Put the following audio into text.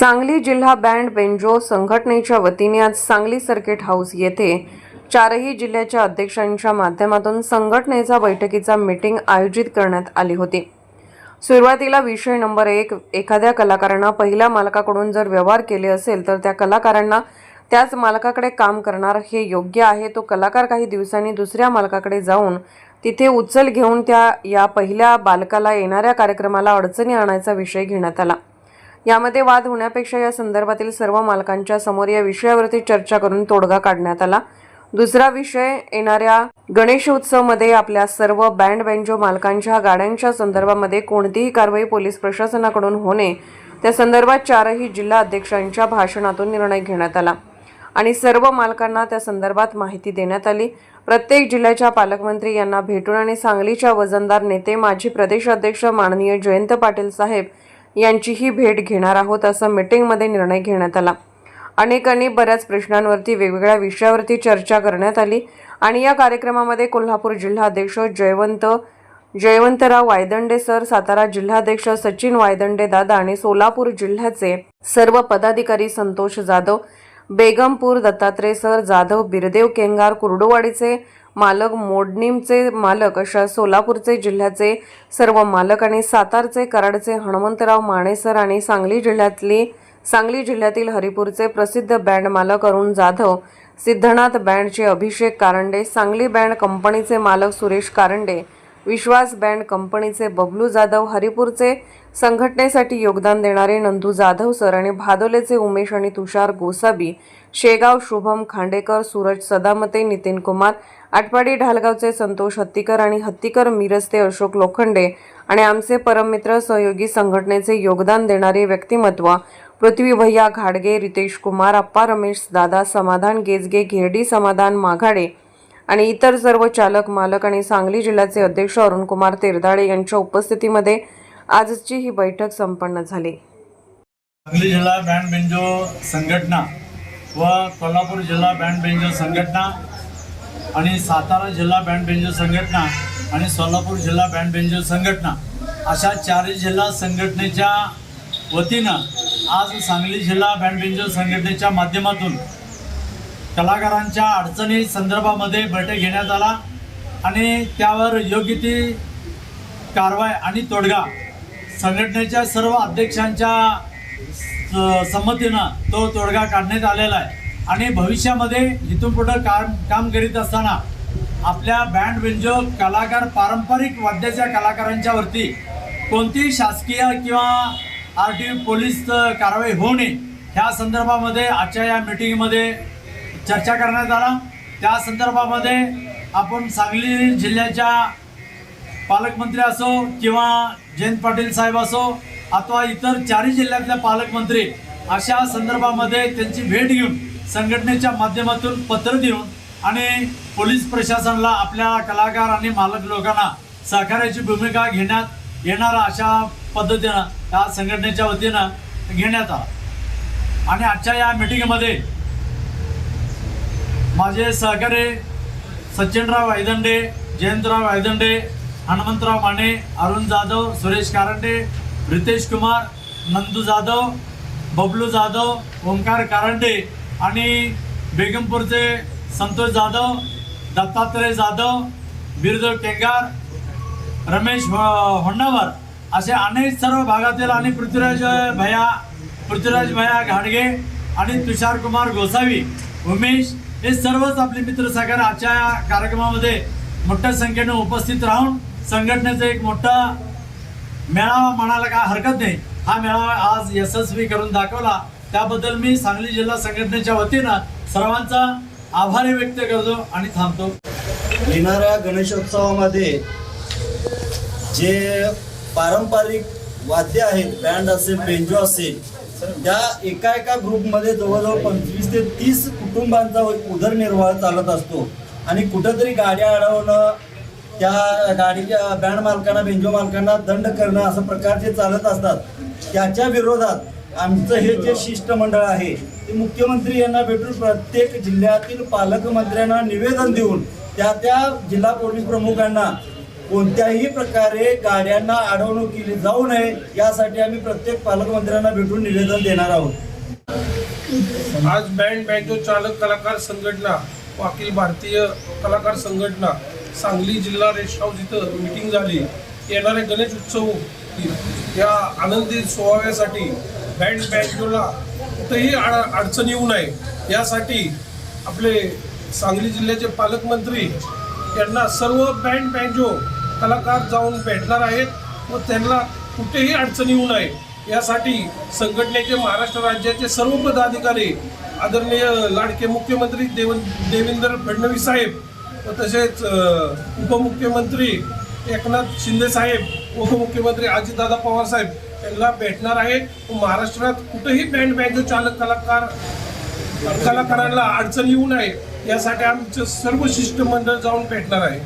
सांगली जिल्हा band banjo संघटनेच्या वतीने आज सांगली सर्किट हाऊस येथे चारही जिल्ह्याच्या अध्यक्षांच्या माध्यमातून संघटनेचा बैठकीचा मीटिंग आयोजित करण्यात आली होती. सुरुवातीला विषय नंबर एक एखाद्या कलाकारांना पहिल्या मालकाकडून जर व्यवहार केले असेल तर त्या कलाकारांना त्याच मालकाकडे काम करणार हे योग्य आहे. तो कलाकार काही दिवसांनी दुसऱ्या मालकाकडे जाऊन तिथे उचल घेऊन त्या या पहिल्या बालकाला येणाऱ्या कार्यक्रमाला अडचणी आणायचा विषय घेण्यात आला. यामध्ये वाद होण्यापेक्षा या संदर्भातील सर्व मालकांच्या समोर या विषयावरती चर्चा करून तोडगा काढण्यात आला. दुसरा विषय येणाऱ्या गणेशोत्सवमध्ये आपल्या सर्व बँड बँजो मालकांच्या गाड्यांच्या संदर्भामध्ये कोणतीही कारवाई पोलीस प्रशासनाकडून होणे त्या संदर्भात चारही जिल्हा अध्यक्षांच्या भाषणातून निर्णय घेण्यात आला आणि सर्व मालकांना त्या संदर्भात माहिती देण्यात आली. प्रत्येक जिल्ह्याच्या पालकमंत्री यांना भेटून आणि सांगलीच्या वजनदार नेते माजी प्रदेश अध्यक्ष माननीय जयंत पाटील साहेब यांचीही भेट घेणार आहोत असं मीटिंगमध्ये निर्णय घेण्यात आला. अनेकांनी बऱ्याच प्रश्नांवरती वेगवेगळ्या विषयावरती चर्चा करण्यात आली आणि या कार्यक्रमामध्ये कोल्हापूर जिल्हाध्यक्ष जयवंत जयवंतराव वायदंडे सर सातारा जिल्हाध्यक्ष सचिन वायदंडे दादा आणि सोलापूर जिल्ह्याचे सर्व पदाधिकारी संतोष जाधव बेगमपूर दत्तात्रय सर जाधव बिरदेव केंगार कुर्डुवाडीचे मालक मोडणीमचे मालक अशा सोलापूरचे जिल्ह्याचे सर्व मालक आणि सातारचे कराडचे हनुमंतराव माणेसर आणि सांगली जिल्ह्यातली सांगली जिल्ह्यातील हरिपूरचे प्रसिद्ध बँड मालक अरुण जाधव सिद्धनाथ बँडचे अभिषेक कारंडे सांगली बँड कंपनीचे मालक सुरेश कारंडे विश्वास बँड कंपनीचे बबलू जाधव हरिपूरचे संघटनेसाठी योगदान देणारे नंदू जाधव सर आणि भादोलेचे उमेश आणि तुषार गोसाबी शेगाव शुभम खांडेकर सूरज सदामते नितीन कुमार आटपाडी ढालगावचे संतोष हत्तीकर आणि हत्तीकर मिरजते अशोक लोखंडे आणि आमचे परममित्र सहयोगी संघटनेचे योगदान देणारे व्यक्तिमत्व पृथ्वी भैया घाडगे रितेश कुमार अप्पा रमेश दादा समाधान गेजगे घेरडी समाधान माघाडे आणि इतर सर्व चालक मालक आणि सांगली जिल्ह्याचे अध्यक्ष अरुणकुमार तेरदाळे यांच्या उपस्थितीमध्ये आजची ही बैठक संपन्न झाली. सांगली जिल्हा बँड बेंजो संघटना व कोल्हापूर जिल्हा बँड बेंजो संघटना आणि सातारा जिल्हा बँड बेंजो संघटना आणि सोलापूर जिल्हा बँड बेंजो संघटना अशा चारही जिल्हा संघटनेच्या वतीनं आज सांगली जिल्हा बँड बेंजो संघटनेच्या माध्यमातून कलाकारांच्या अडचणी संदर्भामध्ये बैठक घेण्यात आला आणि त्यावर योग्य ती कारवाई आणि तोडगा संघटनेच्या सर्व अध्यक्षांच्या संमतीनं तो तोडगा काढण्यात आलेला आहे. आणि भविष्यामध्ये इथून पुढं काम काम करीत असताना आपल्या बँड बेंजो कलाकार पारंपरिक वाद्याच्या कलाकारांच्या वरती कोणतीही शासकीय किंवा आर टी पोलीस कारवाई होऊ नये ह्या संदर्भामध्ये आजच्या या मिटिंगमध्ये चर्चा करण्यात आला. त्या संदर्भामध्ये आपण सांगली जिल्ह्याच्या पालकमंत्री असो किंवा जयंत पाटील साहेब असो अथवा इतर चारही जिल्ह्यातल्या पालकमंत्री अशा संदर्भामध्ये त्यांची भेट घेऊन संघटनेच्या माध्यमातून पत्र देऊन आणि पोलीस प्रशासनाला आपल्या कलाकार आणि मालक लोकांना सहकार्याची भूमिका घेण्यात येणार अशा पद्धतीनं या संघटनेच्या वतीनं घेण्यात आला. आणि आजच्या या मिटिंगमध्ये माझे सहकारी सचिनराव वायदंडे जयंतराव वायदंडे हनुमंतराव माने अरुण जाधव सुरेश कारंडे रितेश कुमार नंदू जाधव बबलू जाधव ओंकार कारंडे आणि बेगमपूरचे संतोष जाधव दत्तात्रय जाधव बिरदेव केंगार रमेश होंडावर असे अनेक सर्व भागातील आणि पृथ्वीराज भया पृथ्वीराज भया घाडगे आणि तुषार कुमार गोसावी उमेश हे सर्वच आपले मित्र सागर आजच्या कार्यक्रमामध्ये मोठ्या संख्येने उपस्थित राहून संघटनेचं एक मोठा मेळावा म्हणायला काय हरकत नाही. हा मेळावा आज यशस्वी करून दाखवला. त्याबद्दल मी सांगली जिल्हा संघटनेच्या वतीनं सर्वांचा आभारी व्यक्त करतो आणि थांबतो. येणाऱ्या गणेशोत्सवामध्ये जे पारंपरिक वाद्य आहेत बँड असेल बेंजो असेल ज्या एका एका ग्रुपमध्ये जवळजवळ पंचवीस ते तीस कुटुंबांचा उदरनिर्वाह चालत असतो. आणि कुठंतरी गाड्या अडवणं त्या गाडीच्या बँड मालकांना बेंजो मालकांना दंड करणं असं प्रकार जे चालत असतात त्याच्या विरोधात आमचं हे जे शिष्टमंडळ आहे ते मुख्यमंत्री यांना भेटून प्रत्येक जिल्ह्यातील पालकमंत्र्यांना निवेदन देऊन त्या त्या जिल्हा पोलीस प्रमुखांना कोणत्याही प्रकारे गाड्यांना अडवणूक केली जाऊ नये यासाठी आम्ही प्रत्येक पालकमंत्र्यांना भेटून निवेदन देणार आहोत. आज बँड बँजो चालक कलाकार संघटना अखिल भारतीय कलाकार संघटना सांगली जिल्हा रेस्ट हाऊस इथं मिटिंग झाली. येणारे गणेश उत्सव या आनंदी सोहळ्यासाठी बँड बँजोला कुठेही अड अडचण येऊ नये. यासाठी आपले सांगली जिल्ह्याचे पालकमंत्री यांना सर्व बँड बँजो कलाकार जाऊन भेटणार आहेत व त्यांना कुठेही अडचण येऊ नये. यासाठी संघटनेचे महाराष्ट्र राज्याचे सर्व पदाधिकारी आदरणीय लाडके मुख्यमंत्री देव देवेंद्र फडणवीस साहेब व तसेच उपमुख्यमंत्री एकनाथ शिंदे साहेब उपमुख्यमंत्री अजितदादा पवार साहेब यांना भेटणार आहे व महाराष्ट्रात कुठेही बँड बँजो चालक कलाकार कलाकारांना अडचण येऊ नये. यासाठी आमचं सर्व शिष्टमंडळ जाऊन भेटणार आहे.